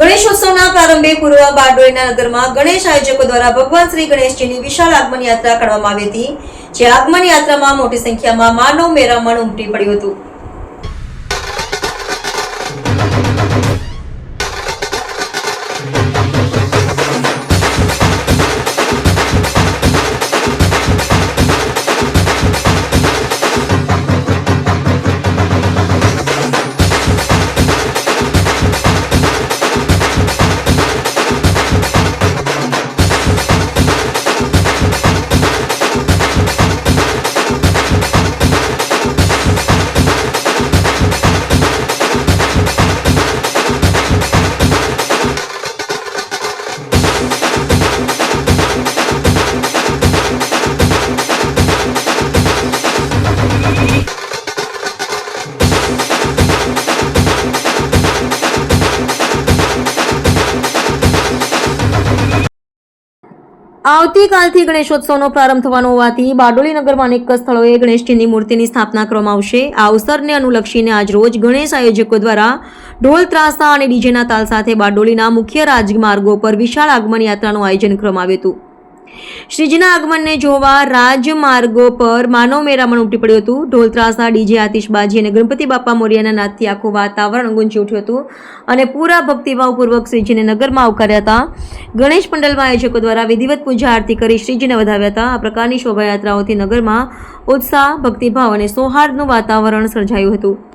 ગણેશોત્સવના પ્રારંભે પૂર્વ બારડોલીના નગરમાં ગણેશ આયોજકો દ્વારા ભગવાન શ્રી ગણેશજીની વિશાળ આગમન યાત્રા કાઢવામાં આવી હતી, જે આગમન યાત્રામાં મોટી સંખ્યામાં માનવ મેરામણ ઉમટી પડ્યું હતું. આવતીકાલથી ગણેશોત્સવનો પ્રારંભ થવાનો હોવાથી બારડોલી નગરમાં અનેક સ્થળોએ ગણેશજીની મૂર્તિની સ્થાપના કરવામાં આવશે. આ અવસરને અનુલક્ષીને આજરોજ ગણેશ આયોજકો દ્વારા ઢોલ, ત્રાસા અને ડીજેના તાલ સાથે બારડોલીના મુખ્ય રાજમાર્ગો પર વિશાળ આગમન યાત્રાનું આયોજન કરવામાં આવ્યું હતું. શ્રીજીના આગમનને જોવા રાજમાર્ગો પર માનવ મેરામણ ઉમટી પડ્યું હતું. ઢોલત્રાસા ડીજે આતિશબાજી અને ગણપતિ બાપા મોરિયાના નાદથી આખું વાતાવરણ ગુંજી ઉઠ્યું હતું અને પૂરા ભક્તિભાવપૂર્વક શ્રીજીને નગરમાં આવકાર્યા હતા. ગણેશ પંડલમાં આયોજકો દ્વારા વિધિવત પૂજા આરતી કરી શ્રીજીને વધાવ્યા હતા. આ પ્રકારની શોભાયાત્રાઓથી નગરમાં ઉત્સાહ, ભક્તિભાવ અને સૌહાર્દનું વાતાવરણ સર્જાયું હતું.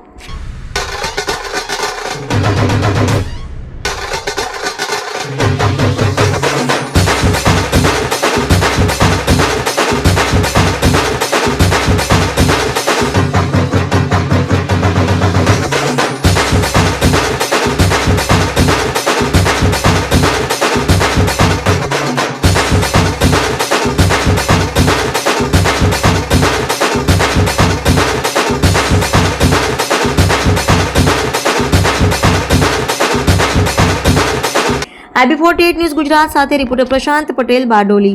આઈબી ફોર્ટી ન્યૂઝ ગુજરાત સાથે રિપોર્ટર પ્રશાંત પટેલ બારડોલી.